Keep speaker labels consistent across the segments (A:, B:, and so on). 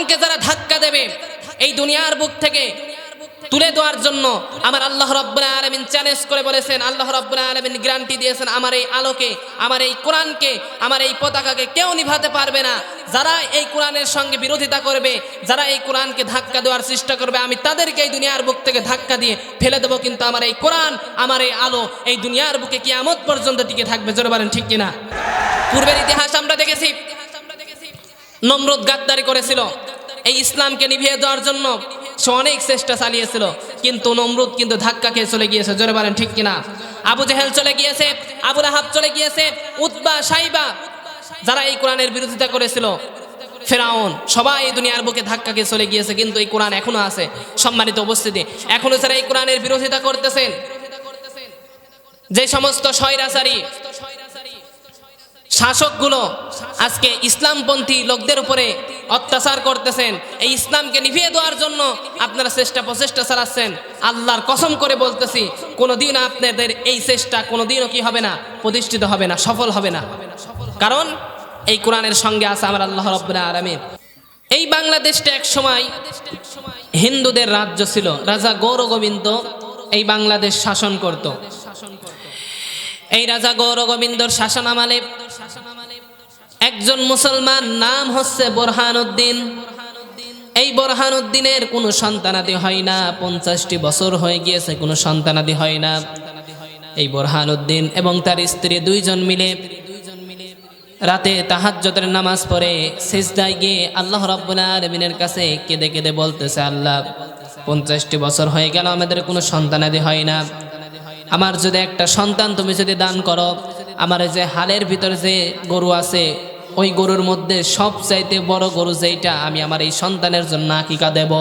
A: কোরআনকে যারা ধাক্কা দেবে, এই দুনিয়ার বুক থেকে তুলে দেওয়ার জন্য আমার আল্লাহ রব্বুল আলমিন চ্যালেঞ্জ করে বলেছেন, আল্লাহ রব্বুল আলমিন গ্যারান্টি দিয়েছেন, আমার এই আলোকে, আমার এই কোরআনকে, আমার এই পতাকাকে কেউ নিভাতে পারবে না। যারা এই কোরআনের সঙ্গে বিরোধিতা করবে, যারা এই কোরআনকে ধাক্কা দেওয়ার চেষ্টা করবে, আমি তাদেরকে এই দুনিয়ার বুক থেকে ধাক্কা দিয়ে ফেলে দেবো, কিন্তু আমার এই কোরআন, আমার এই আলো এই দুনিয়ার বুকে কি কিয়ামত পর্যন্ত টিকে থাকবে, জোরে বলেন ঠিক কিনা? পূর্বের ইতিহাস আমরা দেখেছি, নমরুদ গাদ্দারি করেছিল। এই ইসলামকে নিভিয়ে দেওয়ার জন্য সে অনেক চেষ্টা চালিয়েছিল, কিন্তু নমরুদ কিন্তু ধাক্কা খেয়ে চলে গিয়েছে, জোরে বলেন ঠিক কিনা? আবু জেহেল চলে গিয়েছে আবু রাহাব চলে গিয়েছে, উতবা, সাইবা, যারা এই কোরআনের বিরোধিতা করেছিল, ফেরাউন, সবাই এই দুনিয়ার বুকে ধাক্কা খেয়ে চলে গিয়েছে, কিন্তু এই কোরআন এখনও আছে, সম্মানিত উপস্থিতি। এখনও যারা এই কোরআনের বিরোধিতা করতেছেন, যে সমস্ত স্বৈরাচারী শাসকগুলো আজকে ইসলামপন্থী লোকদের উপরে অত্যাচার করতেছেন। এই ইসলামকে নিভিয়ে দেওয়ার জন্য আপনারা চেষ্টা প্রচেষ্টা চালাচ্ছেন। আল্লাহর কসম করে বলতেছি, কোনোদিন আপনাদের এই চেষ্টা কোনোদিনও কি হবে না, প্রতিষ্ঠিত হবে না, সফল হবে না। কারণ এই কোরআনের সঙ্গে আছে আমার আল্লাহ রব্বুল্লাহ আরামিন এই বাংলাদেশটা এক সময় হিন্দুদের রাজ্য ছিল। রাজা গৌর গোবিন্দ এই বাংলাদেশ শাসন করত। এই রাজা গৌর গোবিন্দর শাসন আমালে একজন মুসলমান নাম হচ্ছে বোরহান উদ্দিন এই বোরহান উদ্দিনের কোনো সন্তানাদি হয় না, পঞ্চাশটি বছর হয়ে গিয়েছে, কোনো সন্তানাদি হয় না। এই বোরহান উদ্দিন এবং তার স্ত্রী দুইজন মিলে রাতে তাহাজ্জতের নামাজ পড়ে সিজদায় গিয়ে আল্লাহ আলামিনের কাছে কেঁদে কেঁদে বলতেছে, আল্লাহ, পঞ্চাশটি বছর হয়ে গেল, আমাদের কোনো সন্তানাদি হয় না। আমার যদি একটা সন্তান তুমি যদি দান করো, আমার যে হালের ভিতরে যে গরু আছে, ওই গরুর মধ্যে সব চাইতে বড় গরু যেইটা, আমি আমার এই সন্তানের জন্য আকিকা দেব।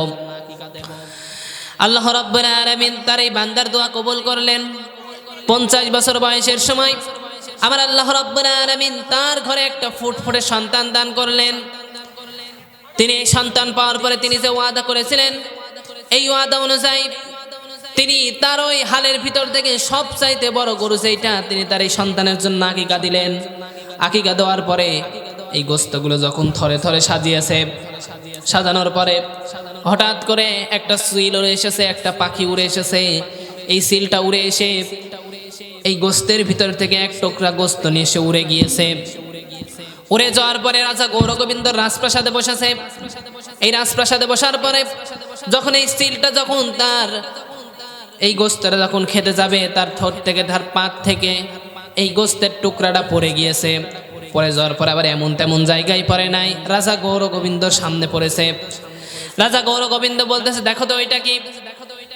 A: আল্লাহ আলামিন তার এই বান্দার দোয়া কবুল করলেন। পঞ্চাশ বছর বয়সের সময় আমার আল্লাহ আলামিন তার ঘরে একটা ফুটফুটে সন্তান দান করলেন। তিনি এই সন্তান পাওয়ার পরে তিনি যে ওয়াদা করেছিলেন, এই ওয়াদা অনুযায়ী তিনি তার ওই হালের ভিতর থেকে সব চাইতে বড় গরু যেইটা, তিনি তার এই সন্তানের জন্য আকিকা দিলেন। আকিকা দেওয়ার পরে এই গোস্তগুলো যখন থরে থরে সাজিয়েছে, সাজানোর পরে হঠাৎ করে একটা সিল উড়ে এসেছে, একটা পাখি উড়ে এসেছে। এই সিলটা উড়ে এসে এই গোস্তের ভিতর থেকে এক টুকরা গোস্ত নিয়ে এসে উড়ে গিয়েছে। উড়ে যাওয়ার পরে রাজা গৌরগোবিন্দ রাজপ্রাসাদে বসেছে। এই রাজপ্রাসাদে বসার পরে যখন এই সিলটা যখন তার এই গোস্তটা যখন খেতে যাবে, তার ঠোঁট থেকে, তার পাক থেকে এই গোস্তের টুকরাটা পড়ে গিয়েছে। পরে যাওয়ার পরে আবার এমন তেমন জায়গায় পড়ে নাই। রাজা গৌর গোবিন্দর সামনে পড়েছে। রাজা গৌর গোবিন্দ বলতেছে, দেখো তো ওইটা কি?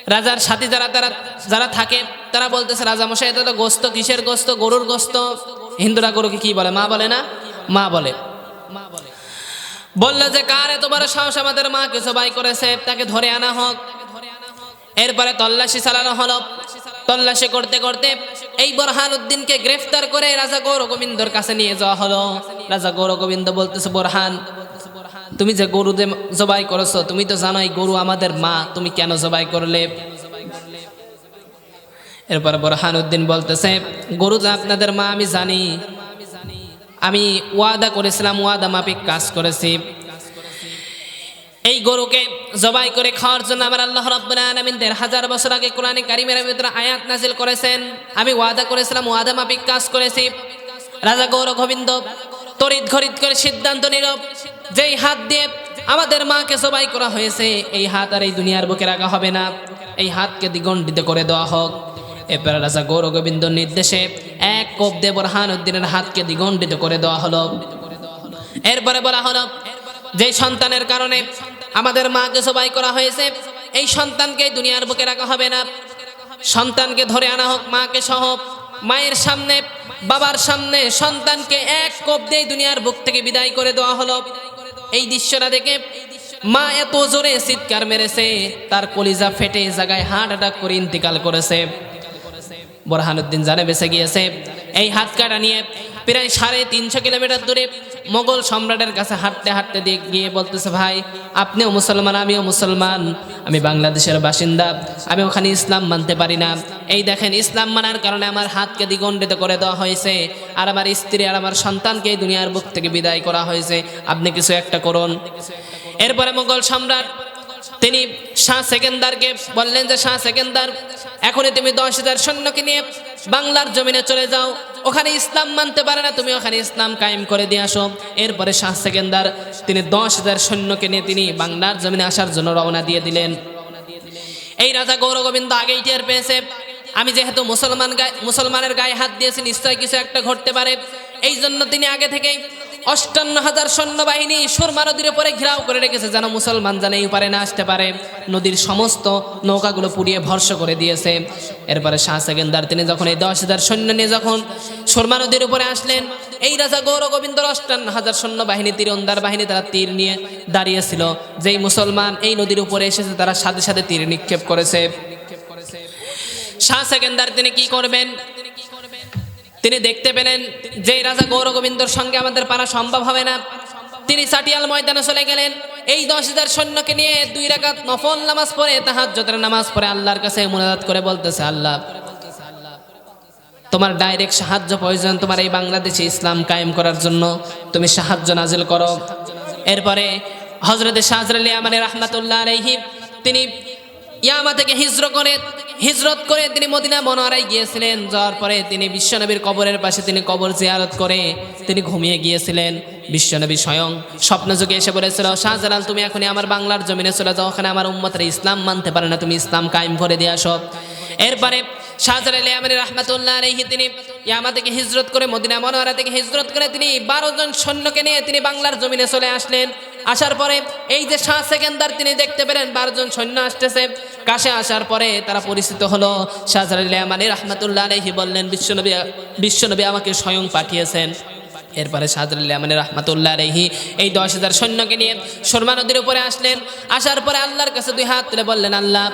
A: রাজার সাথে যারা, তারা, যারা থাকে, তারা বলতেছে, রাজা মশাই, এটা তো গোস্ত, কিসের গোস্ত? গরুর গোস্ত? হিন্দুরা গরুকে কি বলে? মা বলে না? মা বলে। মা বলে বলল যে, কার এত বড় সাহস আমাদের মা কিছু বাই করেছে? তাকে ধরে আনা হোক। এরপরে তল্লাশি চালানো হলো। তল্লাশি করতে করতে এই বোরহান উদ্দিনকে গ্রেফতার করে রাজা গৌর গোবিন্দর কাছে নিয়ে যাওয়া হলো। রাজা গৌর গোবিন্দ বলতেছে, বোরহান, তুমি যে গরু জবাই করেছ, তুমি তো জানোই গরু আমাদের মা, তুমি কেন জবাই করলে? এরপর বোরহান উদ্দিন বলতেছে, গরু যে আপনাদের মা, আমি জানি। আমি ওয়াদা করেছিলাম, ওয়াদা মাফিক কাজ করেছি। এই গরুকে জবাই করে খাওয়ার জন্য আমার আল্লাহ রাব্বুল দেড় হাজার বছর আগে কোরআনে কারিমের ভিতরে আয়াত নাজিল করেছেন। আমি ওয়াদা করেছিলাম, ওয়াদা মাফিক কাজ করেছি। রাজা গৌর গোবিন্দ তড়িৎ ঘরিত করে সিদ্ধান্ত নিল, যেই হাত দিয়ে আমাদের মাকে জবাই করা হয়েছে, এই হাত আর এই দুনিয়ার বুকে রাখা হবে না। এই হাতকে দ্বিগণ্ডিত করে দেওয়া হোক। এরপরে রাজা গৌর গোবিন্দর নির্দেশে এক কোপ দেব রহান উদ্দিনের হাতকে দ্বিগণ্ডিত করে দেওয়া হলো। এরপরে বলা হলো, যে সন্তানের কারণে আমাদের মাকে সবাই করা হয়েছে। এই সন্তানকে দুনিয়ার বুকে রাখা হবে না। সন্তানকে ধরে আনা হোক মাকে সহ। মায়ের সামনে, বাবার সামনে সন্তানকে এক কোপ দিয়ে দুনিয়ার বুক থেকে বিদায় করে দেওয়া হলো। এই দৃশ্যটা দেখে মা এত জোরে চিৎকার মেরেছে, তার কলিজা ফেটে জায়গায় হার্ট অ্যাটাক করে ইন্তিকাল করেছে। বোরহানুদ্দিন জানে বেঁচে গিয়েছে। এই হাত কাটা নিয়ে প্রায় সাড়ে তিনশো কিলোমিটার দূরে মোগল সম্রাটের কাছে হাঁটতে হাঁটতে দিয়ে গিয়ে বলতেছে, ভাই, আপনিও মুসলমান, আমিও মুসলমান। আমি বাংলাদেশের বাসিন্দা। আমি ওখানে ইসলাম মানতে পারি না। এই দেখেন, ইসলাম মানার কারণে আমার হাতকে দ্বিগণ্ডিত করে দেওয়া হয়েছে। আর আমার স্ত্রী আর আমার সন্তানকে এই দুনিয়ার বুক থেকে বিদায় করা হয়েছে। আপনি কিছু একটা করুন। এরপরে মোগল সম্রাট তিনি শাহ সেকেন্দারকে বললেন যে, শাহ সেকেন্দার, এখনই তুমি দশ হাজার সৈন্যকে নিয়ে বাংলার জমিনে চলে যাও। ওখানে ইসলাম মানতে পারে না, তুমি ওখানে ইসলাম কায়েম করে দিয়ে আসো। এরপরে শাহ সেকেন্দার তিনি দশ হাজার সৈন্যকে নিয়ে তিনি বাংলার জমিনে আসার জন্য রওনা দিয়ে দিলেন। এই রাজা গৌরগোবিন্দ আগেই টের পেয়েছে। আমি যেহেতু মুসলমান গায়ে, মুসলমানের গায়ে হাত দিয়েছি নিশ্চয়ই কিছু একটা ঘটতে পারে। এই জন্য তিনি আগে থেকেই অষ্টান্ন হাজার সৈন্যবাহিনী সুরমা নদীর উপরে ঘেরাও করে রেখেছে, যেন মুসলমান যেন এই পারে না আসতে পারে। নদীর সমস্ত নৌকাগুলো পুড়িয়ে ভর্ষ করে দিয়েছে। এরপরে শাহ সেকেন্দার, তিনি যখন এই দশ হাজার সৈন্য নিয়ে যখন সুরমা নদীর উপরে আসলেন, এই রাজা গৌর গোবিন্দর অষ্টান্ন হাজার সৈন্য বাহিনী তীরন্দার বাহিনী তারা তীর নিয়ে দাঁড়িয়েছিল। যেই মুসলমান এই নদীর উপরে এসেছে, তারা সাথে সাথে তীর নিক্ষেপ করেছে। শাহ সেকেন্দার, তিনি কি করবেন? তিনি দেখতে পেলেন যে রাজা গৌর গোবিন্দর সঙ্গে আমাদের পারা সম্ভব হবে না। তিনি চাটিয়াল ময়দানে চলে গেলেন। এই দশ হাজার সৈন্যকে নিয়ে দুই রাকাত নফল নামাজ পড়ে তাহাজ্জতের নামাজ পড়ে আল্লাহর কাছে মুনাজাত করে বলতেছে, আল্লাহ, তোমার ডাইরেক্ট সাহায্য প্রয়োজন তোমার এই বাংলাদেশে ইসলাম কায়েম করার জন্য। তুমি সাহায্য নাজিল করো। এরপরে হজরত শাহজর আলী আমানে রহমাতুল্লাহ আলহি তিনি ইয়ামা থেকে হিজর করে হিজরত করে তিনি মদিনা মনোয়ারায় গিয়েছিলেন, যাওয়ার পরে তিনি বিশ্বনবীর কবরের পাশে তিনি কবর জিয়ারত করে তিনি ঘুমিয়ে গিয়েছিলেন। বিশ্বনবী স্বয়ং স্বপ্ন যুগে এসে বলেছিল, শাহজালাল, তুমি এখনই আমার বাংলার জমিনে চলে যাও, ওখানে আমার উম্মতরা ইসলাম মানতে পারে না, তুমি ইসলাম কায়েম করে দিয়ে আসো। এরপরে শাহজাল আলী আমির রহমাতুল্লাহ আলহি তিনি ইয়ামা থেকে হিজরত করে মদিনা মনোয়ারা থেকে হিজরত করে তিনি বারো জন সৈন্যকে নিয়ে তিনি বাংলার জমিনে চলে আসলেন। আসার পরে এই যে শাহ সেকেন্দার তিনি দেখতে পেলেন, বারো জন সৈন্য আসতেছে। কাছে আসার পরে তারা পরিচিত হলো। আমানি রহমাতুল্লাহ আলহি বললেন, বিশ্বনবী বিশ্বনবী আমাকে স্বয়ং পাঠিয়েছেন। এরপরে সাদরুল্লাহ মানে রহমাতুল্লাহ আলহি এই দশ হাজার সৈন্যকে নিয়ে সুরমা নদীর উপরে আসলেন। আসার পরে আল্লাহর কাছে দুই হাত তুলে বললেন, আল্লাহ,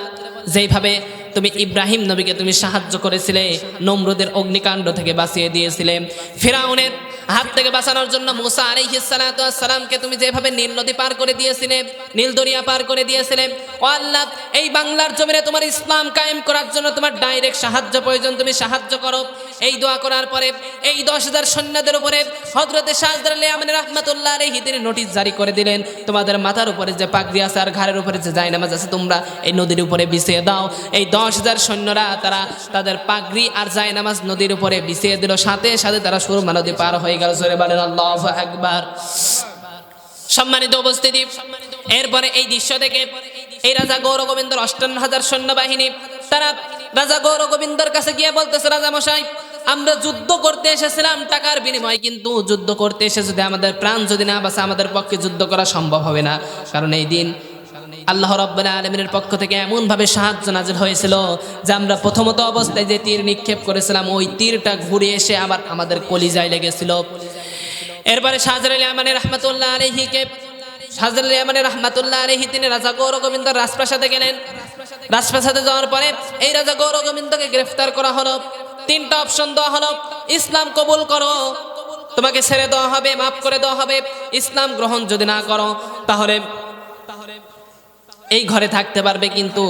A: যেইভাবে তুমি ইব্রাহিম নবীকে তুমি সাহায্য করেছিলে, নমরুদের অগ্নিকাণ্ড থেকে বাঁচিয়ে দিয়েছিলে, ফেরাউনের হাত থেকে বাঁচানোর জন্য মুসা আলাইহিসালামকে তুমি যেভাবে নীল নদী পার করে দিয়েছিলে, নীল দরিয়া পার করে দিয়েছিলে, ও আল্লাহ, এই বাংলার জমিনে তোমার ইসলাম কায়েম করার জন্য তোমার ডাইরেক্ট সাহায্য প্রয়োজন। তুমি সাহায্য করো। এই দোয়া করার পরে এই দশ হাজার সৈন্যদের উপরে হজরতে শাহজার আমিন রহমতুল্লাহ আলহি তিনি নোটিশ জারি করে দিলেন, তোমাদের মাথার উপরে যে পাগড়ি আছে আর ঘাড়ের উপরে যে জায়নামাজ আছে, তোমরা এই নদীর উপরে বিছিয়ে দাও। এই দশ হাজার সৈন্যরা তারা তাদের পাগড়ি আর জায়নামাজ নদীর উপরে বিছিয়ে দিল। সাথে সাথে তারা সুরমা নদী পার হয়ে গেল। সরে বলেন, আল্লাহ একবার সম্মানিত উপস্থিতি, এরপরে এই দৃশ্য থেকে এই রাজা গৌর গোবিন্দর অষ্টান্ন হাজার সৈন্যবাহিনী, তারা রাজা গৌর গোবিন্দর কাছে গিয়ে বলতেছে রাজা মশাই আমরা যুদ্ধ করতে এসেছিলাম টাকার বিনিময়, কিন্তু যুদ্ধ করতে এসে যদি আমাদের প্রাণ যদি না বাঁচে, আমাদের পক্ষে যুদ্ধ করা সম্ভব হবে না। কারণ এই দিন আল্লাহ রব্বুল আলমিনের পক্ষ থেকে এমনভাবে সাহায্য নাজিল হয়েছিল যে আমরা প্রথমত অবস্থায় যে তীর নিক্ষেপ করেছিলাম, ওই তীরটা ঘুরে এসে আবার আমাদের কলিজায় লেগেছিল। এরপরে শাহজার আলী আমানের রহমতুল্লাহ আলহিকে শাহজার আলী আমানের রহমতুল্লাহ আলহি তিনি রাজা গৌর গোবিন্দ রাজপ্রাসাদে গেলেন। রাজপ্রাসাদে যাওয়ার পরে এই রাজা গৌর গোবিন্দকে গ্রেফতার করা হলো। তিনটা অপশন দেওয়া হলো, ইসলাম কবুল করো, তোমাকে ছেড়ে দেওয়া হবে, মাফ করে দেওয়া হবে, ইসলাম গ্রহণ যদি না করো, তাহলে এই ঘরে থাকতে পারবে কিন্তু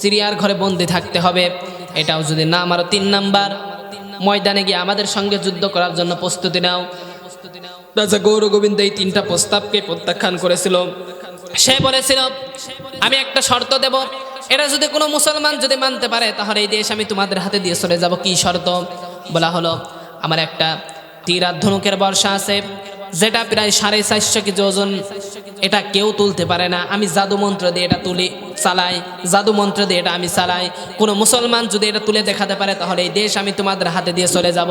A: চিড়িয়ার ঘরে বন্দি থাকতে হবে। এটাও যদি না আমারও তিন নাম্বার, ময়দানে গিয়ে আমাদের সঙ্গে যুদ্ধ করার জন্য প্রস্তুতি নাও। রাজা গৌর গোবিন্দ এই তিনটা প্রস্তাবকে প্রত্যাখ্যান করেছিল। সে বলেছিল, আমি একটা শর্ত দেব এটা যদি কোনো মুসলমান যদি মানতে পারে, তাহলে এই দেশ আমি তোমাদের হাতে দিয়ে চলে যাব। কি শর্ত? বলা হলো, আমার একটা তীর ধনুকের বর্ষা আছে, যেটা প্রায় সাড়ে চারশো কেজি ওজন। এটা কেউ তুলতে পারে না। আমি জাদু মন্ত্র দিয়ে এটা তুলি, চালাই। জাদু মন্ত্র দিয়ে এটা আমি চালাই। কোনো মুসলমান যদি এটা তুলে দেখাতে পারে, তাহলে এই দেশ আমি তোমাদের হাতে দিয়ে চলে যাব।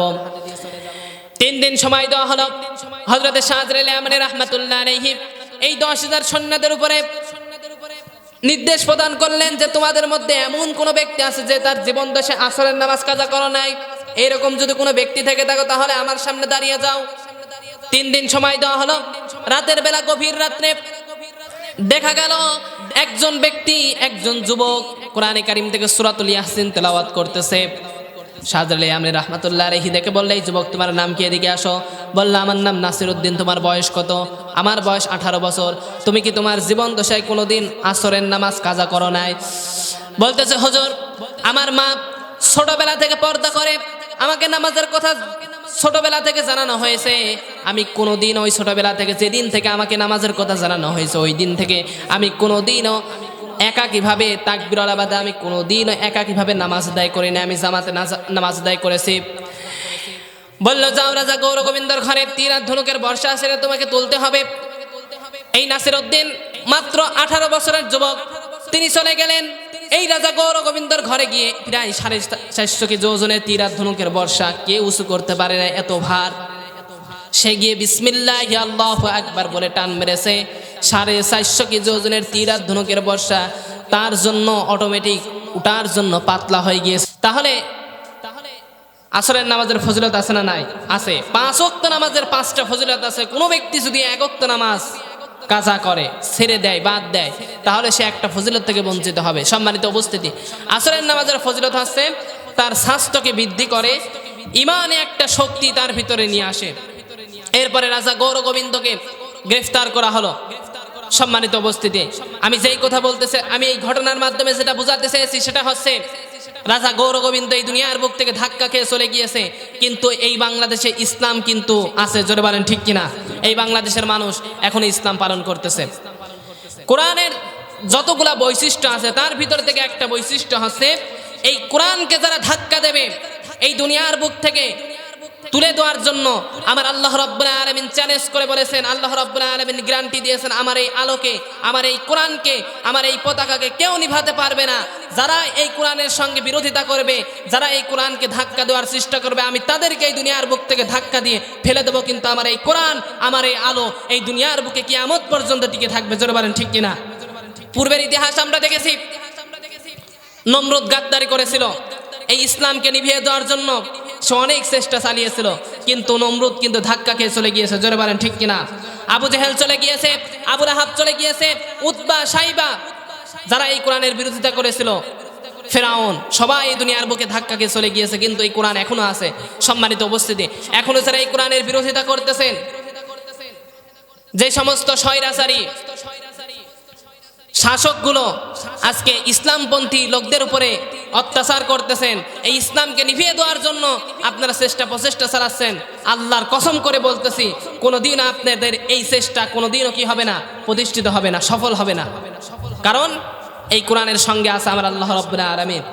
A: তিন দিন সময় দেওয়া হলো। হজরতে শাহজালাল আমানি রহমাতুল্লাহ আলাইহি, এই দশ হাজার সৈন্যদের উপরে নির্দেশ প্রদান করলেন যে তোমাদের মধ্যে এমন কোনো ব্যক্তি আছে যে তার জীবন দশে আসরের নামাজ কাজা করো নাই। এরকম যদি কোনো ব্যক্তি থেকে থাকো, তাহলে আমার সামনে দাঁড়িয়ে যাও। তিন দিন সময় দেওয়া হলো। রাতের বেলা গভীর রাত্রে দেখা গেল একজন ব্যক্তি, একজন যুবক কোরআনে কারিম থেকে সুরাতুল ইয়াসিন তেলাওয়াত করতেছে। সাদরে আমি রহমতুল্লাহ রেহি দেখে বললে, এই যুবক, তোমার নাম কি এদিকে আসো? বলল, আমার নাম নাসির উদ্দিন তোমার বয়স কত? আমার বয়স আঠারো বছর। তুমি কি তোমার জীবন দশায় কোনোদিন আসরের নামাজ কাজা করো নাই? বলতেছে, হজর, আমার মা ছোটবেলা থেকে পর্দা করে, আমাকে নামাজের কথা ছোটবেলা থেকে জানানো হয়েছে। আমি কোনোদিন ওই ছোটবেলা থেকে, যেদিন থেকে আমাকে নামাজের কথা জানানো হয়েছে, ওই দিন থেকে আমি কোনোদিনও একাকীভাবে তাকবিরলাবাদে আমি কোনোদিনও একাকীভাবে নামাজ আদায় করি না আমি জামাতে নামাজ আদায় করেছি। বলল, যাও রাজা গৌর গোবিন্দর ঘরে তীর আর ধনুকের বর্ষা আসে তোমাকে তুলতে হবে। এই নাসির উদ্দিন, মাত্র আঠারো বছরের যুবক, তিনি চলে গেলেন। এই রাজা গৌর গোবিন্দর ঘরে গিয়ে প্রায় সাড়ে চারশো কেজি ওজনের তীর আর ধনুকের বর্ষা কে উঁচু করতে পারে না এত ভার? সে গিয়ে বিসমিল্লাহ আল্লাহ একবার বলে টান মেরেছে। সাড়ে চারশো কেজি ওজনের তীর ধনুকের বর্ষা তার জন্য অটোমেটিক উঠার জন্য পাতলা হয়ে গিয়েছে। তাহলে আসরের নামাজের ফজিলত আছে না নাই? আছে। পাঁচ ওক্ত নামাজের পাঁচটা ফজিলত আছে। কোনো ব্যক্তি যদি এক ওক্ত নামাজ কাজা করে, ছেড়ে দেয়, বাদ দেয়, তাহলে সে একটা ফজিলত থেকে বঞ্চিত হবে। সম্মানিত উপস্থিতি, আসরের নামাজের ফজিলত আছে, তার স্বাস্থ্যকে বৃদ্ধি করে, ইমানে একটা শক্তি তার ভিতরে নিয়ে আসে। এরপরে রাজা গৌর গোবিন্দকে গ্রেফতার করা হলো। সম্মানিত উপস্থিতি। আমি যেই কথা বলতেছে, আমি এই ঘটনার মাধ্যমে যেটা বোঝাতে চেয়েছি সেটা হচ্ছে, রাজা গৌর গোবিন্দ এই দুনিয়ার বুক থেকে ধাক্কা খেয়ে চলে গিয়েছে। কিন্তু এই বাংলাদেশে ইসলাম কিন্তু আছে, জোরে বলেন ঠিক কিনা? এই বাংলাদেশের মানুষ এখন ইসলাম পালন করতেছে। কোরআনের যতগুলা বৈশিষ্ট্য আছে, তার ভিতর থেকে একটা বৈশিষ্ট্য হচ্ছে, এই কোরআনকে যারা ধাক্কা দেবে, এই দুনিয়ার বুক থেকে তুলে দেওয়ার জন্য আমার আল্লাহ রব্বুল আলমিন চ্যালেঞ্জ করে বলেছেন, আল্লাহ রব্বুল আলমিন গ্যারান্টি দিয়েছেন আমার এই আলোকে, আমার এই কোরআনকে, আমার এই পতাকাকে কেউ নিভাতে পারবে না। যারা এই কোরআনের সঙ্গে বিরোধিতা করবে, যারা এই কোরআনকে ধাক্কা দেওয়ার চেষ্টা করবে, আমি তাদেরকে এই দুনিয়ার বুক থেকে ধাক্কা দিয়ে ফেলে দেবো, কিন্তু আমার এই কোরআন, আমার এই আলো এই দুনিয়ার বুকে কিয়ামত পর্যন্ত টিকে থাকবে, জোরে বলেন ঠিক কিনা? পূর্বের ইতিহাস আমরা দেখেছি, নমরুদ গাদ্দারি করেছিল, এই ইসলামকে নিভিয়ে দেওয়ার জন্য সে অনেক চেষ্টা চালিয়েছিল, কিন্তু নমরুদ কিন্তু ধাক্কা খেয়ে চলে গিয়েছে। জোরে বলেন, ঠিক কিনা? আবু জেহেল চলে গিয়েছে, আবু রাহাব চলে গিয়েছে, উতবা, সাইবা যারা এই কোরআনের বিরোধিতা করেছিল। ফেরাউন, সবাই এই দুনিয়ার বুকে ধাক্কা খেয়ে চলে গিয়েছে, কিন্তু এই কোরআন এখনও আছে, সম্মানিত উপস্থিতি। এখনও যারা এই কোরআনের বিরোধিতা করতেছেন, যে সমস্ত স্বৈরাচারী শাসকগুলো আজকে ইসলামপন্থী লোকদের উপরে অত্যাচার করতেছেন, এই ইসলামকে নিভিয়ে দেওয়ার জন্য আপনারা চেষ্টা প্রচেষ্টা চালাচ্ছেন। আল্লাহর কসম করে বলতেছি, কোনোদিন আপনাদের এই চেষ্টা কোনোদিনও কি হবে না, প্রতিষ্ঠিত হবে না, সফল হবে না। কারণ এই কোরআনের সঙ্গে আছে আমার আল্লাহ রব্বুল আলমীর